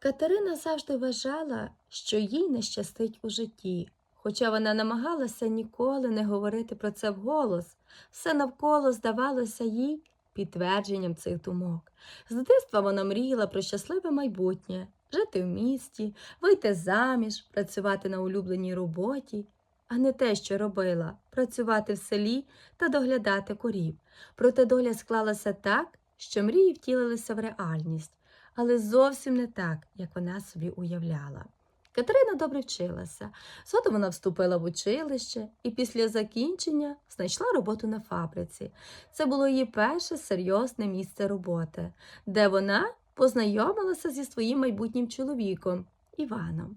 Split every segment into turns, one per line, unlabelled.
Катерина завжди вважала, що їй не щастить у житті, хоча вона намагалася ніколи не говорити про це вголос, все навколо здавалося їй підтвердженням цих думок. З дитинства вона мріяла про щасливе майбутнє, жити в місті, вийти заміж, працювати на улюбленій роботі, а не те, що робила працювати в селі та доглядати корів. Проте доля склалася так, що мрії втілилися в реальність але зовсім не так, як вона собі уявляла. Катерина добре вчилася. Згодом вона вступила в училище і після закінчення знайшла роботу на фабриці. Це було її перше серйозне місце роботи, де вона познайомилася зі своїм майбутнім чоловіком Іваном.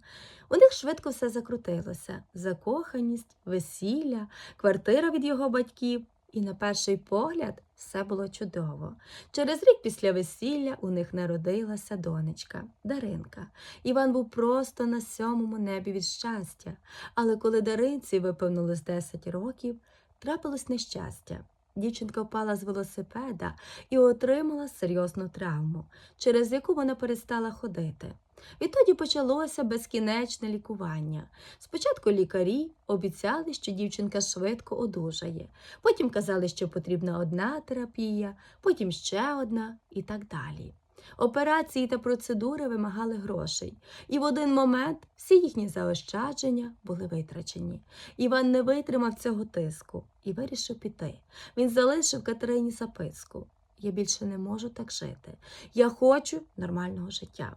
У них швидко все закрутилося: закоханість, весілля, квартира від його батьків. І на перший погляд все було чудово. Через рік після весілля у них народилася донечка Даринка. Іван був просто на сьомому небі від щастя. Але коли Даринці виповнилось 10 років, трапилось нещастя. Дівчинка впала з велосипеда і отримала серйозну травму, через яку вона перестала ходити. Відтоді почалося безкінечне лікування. Спочатку лікарі обіцяли, що дівчинка швидко одужає, потім казали, що потрібна одна терапія, потім ще одна і так далі. Операції та процедури вимагали грошей, і в один момент всі їхні заощадження були витрачені. Іван не витримав цього тиску і вирішив піти. Він залишив Катерині записку. Я більше не можу так жити. Я хочу нормального життя.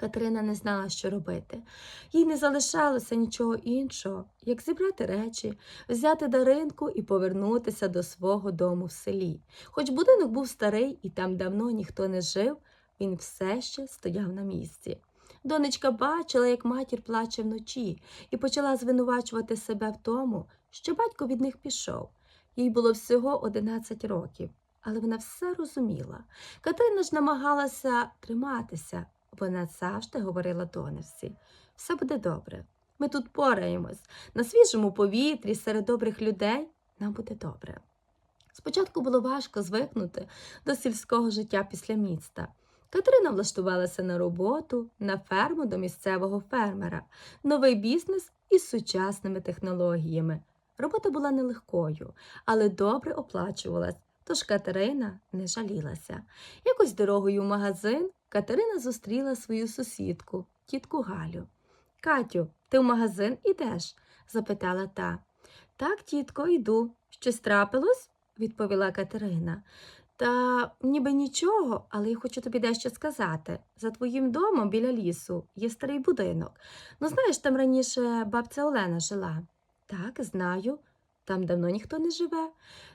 Катерина не знала, що робити. Їй не залишалося нічого іншого, як зібрати речі, взяти даринку і повернутися до свого дому в селі. Хоч будинок був старий і там давно ніхто не жив, він все ще стояв на місці. Донечка бачила, як матір плаче вночі, і почала звинувачувати себе в тому, що батько від них пішов. Їй було всього 11 років, але вона все розуміла. Катерина ж намагалася триматися. Вона завжди говорила донечці. Все буде добре. Ми тут пораємось. На свіжому повітрі, серед добрих людей нам буде добре. Спочатку було важко звикнути до сільського життя після міста. Катерина влаштувалася на роботу, на ферму до місцевого фермера, новий бізнес із сучасними технологіями. Робота була нелегкою, але добре оплачувалась, тож Катерина не жалілася. Якось дорогою в магазин Катерина зустріла свою сусідку, тітку Галю. Катю, ти в магазин ідеш? запитала та. Так, тітко, йду. Щось трапилось? відповіла Катерина. Та ніби нічого, але я хочу тобі дещо сказати. За твоїм домом біля лісу є старий будинок. Ну, знаєш, там раніше бабця Олена жила. Так, знаю. Там давно ніхто не живе.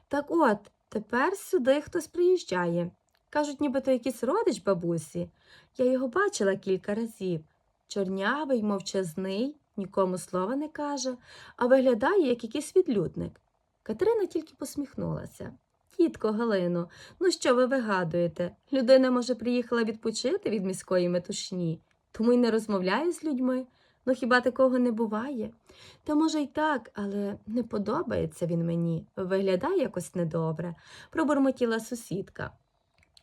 Так от, тепер сюди хтось приїжджає. Кажуть, нібито якийсь родич бабусі. Я його бачила кілька разів. Чорнявий, мовчазний, нікому слова не каже, а виглядає, як якийсь відлюдник. Катерина тільки посміхнулася. Тітко Галино, ну що ви вигадуєте? Людина, може, приїхала відпочити від міської метушні, тому й не розмовляє з людьми. Ну хіба такого не буває? Та може й так, але не подобається він мені, виглядає якось недобре, пробурмотіла сусідка.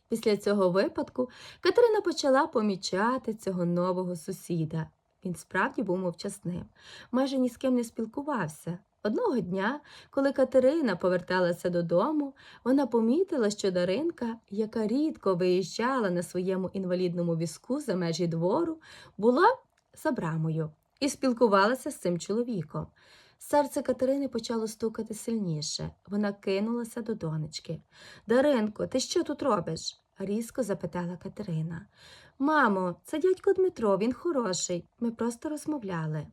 Після цього випадку Катерина почала помічати цього нового сусіда. Він справді був мовчасним, майже ні з ким не спілкувався. Одного дня, коли Катерина поверталася додому, вона помітила, що Даринка, яка рідко виїжджала на своєму інвалідному візку за межі двору, була за брамою і спілкувалася з цим чоловіком. Серце Катерини почало стукати сильніше. Вона кинулася до донечки. Даринко, ти що тут робиш? різко запитала Катерина. Мамо, це дядько Дмитро, він хороший. Ми просто розмовляли.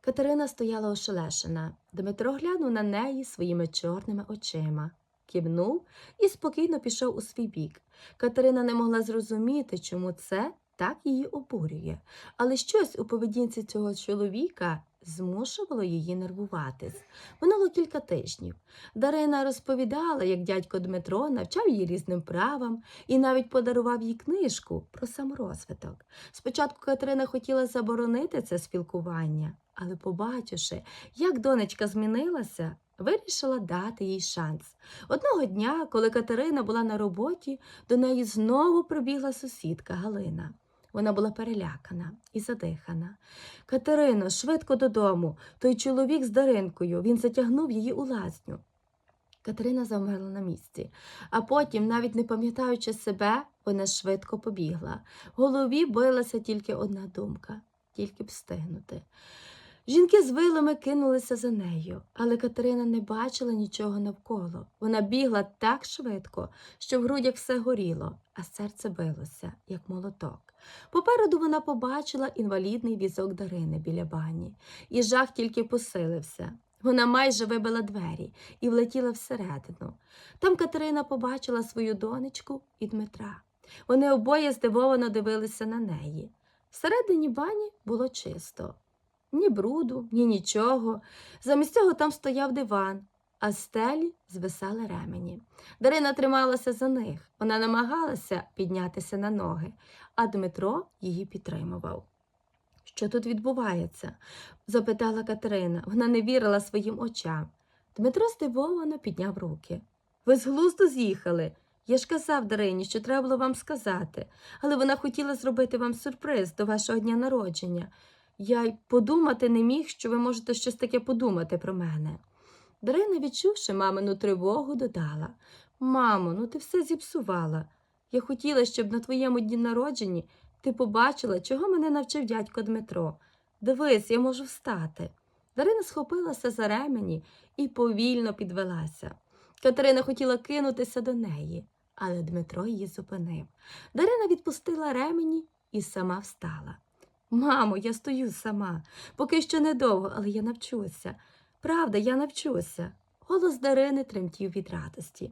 Катерина стояла ошелешена. Дмитро глянув на неї своїми чорними очима, кивнув і спокійно пішов у свій бік. Катерина не могла зрозуміти, чому це так її обурює, але щось у поведінці цього чоловіка змушувало її нервуватись. Минуло кілька тижнів. Дарина розповідала, як дядько Дмитро навчав її різним правам і навіть подарував їй книжку про саморозвиток. Спочатку Катерина хотіла заборонити це спілкування, але, побачивши, як донечка змінилася, вирішила дати їй шанс. Одного дня, коли Катерина була на роботі, до неї знову прибігла сусідка Галина. Вона була перелякана і задихана. Катерино, швидко додому. Той чоловік з Даринкою. Він затягнув її у лазню. Катерина завмерла на місці, а потім, навіть не пам'ятаючи себе, вона швидко побігла. В голові билася тільки одна думка тільки б встигнути. Жінки з вилами кинулися за нею, але Катерина не бачила нічого навколо. Вона бігла так швидко, що в грудях все горіло, а серце билося, як молоток. Попереду вона побачила інвалідний візок Дарини біля бані, і жах тільки посилився. Вона майже вибила двері і влетіла всередину. Там Катерина побачила свою донечку і Дмитра. Вони обоє здивовано дивилися на неї. Всередині бані було чисто. Ні бруду, ні нічого. Замість цього там стояв диван, а стелі звисали ремені. Дарина трималася за них. Вона намагалася піднятися на ноги, а Дмитро її підтримував. Що тут відбувається? запитала Катерина. Вона не вірила своїм очам. Дмитро здивовано підняв руки. Ви з глузду з'їхали. Я ж казав Дарині, що треба було вам сказати, але вона хотіла зробити вам сюрприз до вашого дня народження. Я й подумати не міг, що ви можете щось таке подумати про мене. Дарина, відчувши мамину тривогу, додала Мамо, ну ти все зіпсувала. Я хотіла, щоб на твоєму дні народженні ти побачила, чого мене навчив дядько Дмитро. Дивись, я можу встати. Дарина схопилася за ремені і повільно підвелася. Катерина хотіла кинутися до неї, але Дмитро її зупинив. Дарина відпустила ремені і сама встала. Мамо, я стою сама. Поки що недовго, але я навчуся. Правда, я навчуся. Голос Дарини тремтів від радості.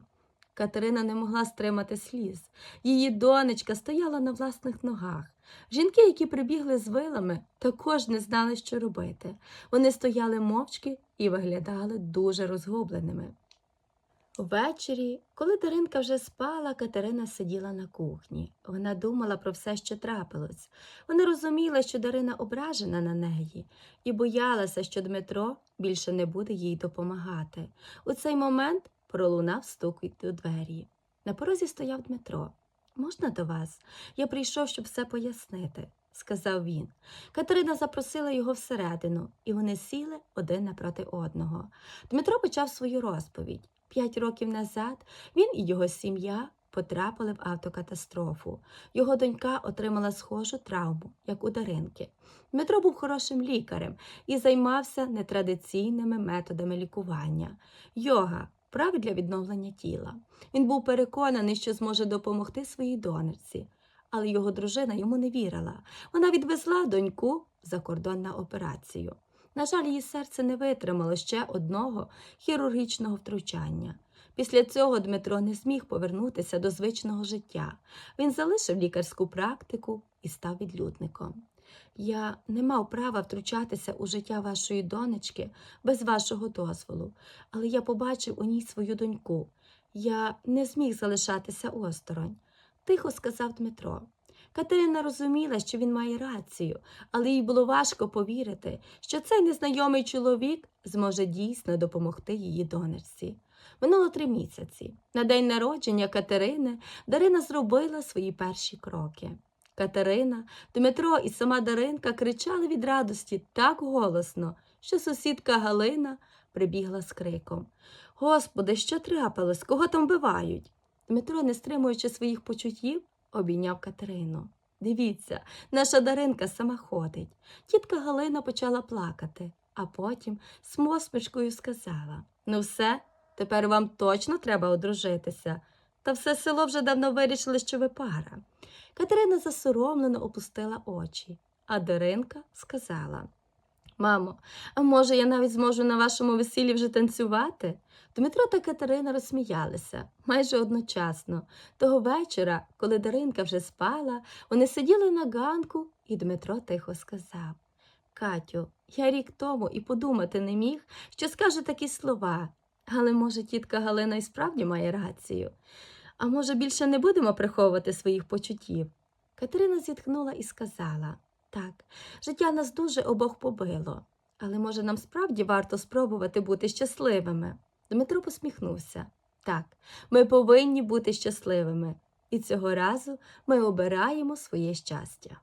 Катерина не могла стримати сліз. Її донечка стояла на власних ногах. Жінки, які прибігли з вилами, також не знали, що робити. Вони стояли мовчки і виглядали дуже розгубленими. Ввечері, коли Даринка вже спала, Катерина сиділа на кухні. Вона думала про все, що трапилось. Вона розуміла, що Дарина ображена на неї, і боялася, що Дмитро більше не буде їй допомагати. У цей момент пролунав стук у двері. На порозі стояв Дмитро. Можна до вас? Я прийшов, щоб все пояснити, сказав він. Катерина запросила його всередину, і вони сіли один напроти одного. Дмитро почав свою розповідь. П'ять років назад він і його сім'я потрапили в автокатастрофу. Його донька отримала схожу травму, як у Даринки. Дмитро був хорошим лікарем і займався нетрадиційними методами лікування. Йога вправи для відновлення тіла. Він був переконаний, що зможе допомогти своїй донорці, але його дружина йому не вірила. Вона відвезла доньку за кордон на операцію. На жаль, її серце не витримало ще одного хірургічного втручання. Після цього Дмитро не зміг повернутися до звичного життя. Він залишив лікарську практику і став відлюдником. Я не мав права втручатися у життя вашої донечки без вашого дозволу, але я побачив у ній свою доньку. Я не зміг залишатися осторонь, тихо сказав Дмитро. Катерина розуміла, що він має рацію, але їй було важко повірити, що цей незнайомий чоловік зможе дійсно допомогти її донорці. Минуло три місяці. На день народження Катерини Дарина зробила свої перші кроки. Катерина, Дмитро і сама Даринка кричали від радості так голосно, що сусідка Галина прибігла з криком Господи, що трапилось? Кого там вбивають? Дмитро, не стримуючи своїх почуттів, обійняв Катерину. Дивіться, наша Даринка сама ходить. Тітка Галина почала плакати, а потім з посмішкою сказала Ну, все, тепер вам точно треба одружитися. Та все село вже давно вирішили, що ви пара. Катерина засоромлено опустила очі, а Даринка сказала Мамо, а може, я навіть зможу на вашому весіллі вже танцювати? Дмитро та Катерина розсміялися майже одночасно. Того вечора, коли Даринка вже спала, вони сиділи на ганку, і Дмитро тихо сказав Катю, я рік тому і подумати не міг, що скаже такі слова. Але, може, тітка Галина і справді має рацію. А може, більше не будемо приховувати своїх почуттів? Катерина зітхнула і сказала так, життя нас дуже обох побило, але, може, нам справді варто спробувати бути щасливими. Дмитро посміхнувся. Так, ми повинні бути щасливими, і цього разу ми обираємо своє щастя.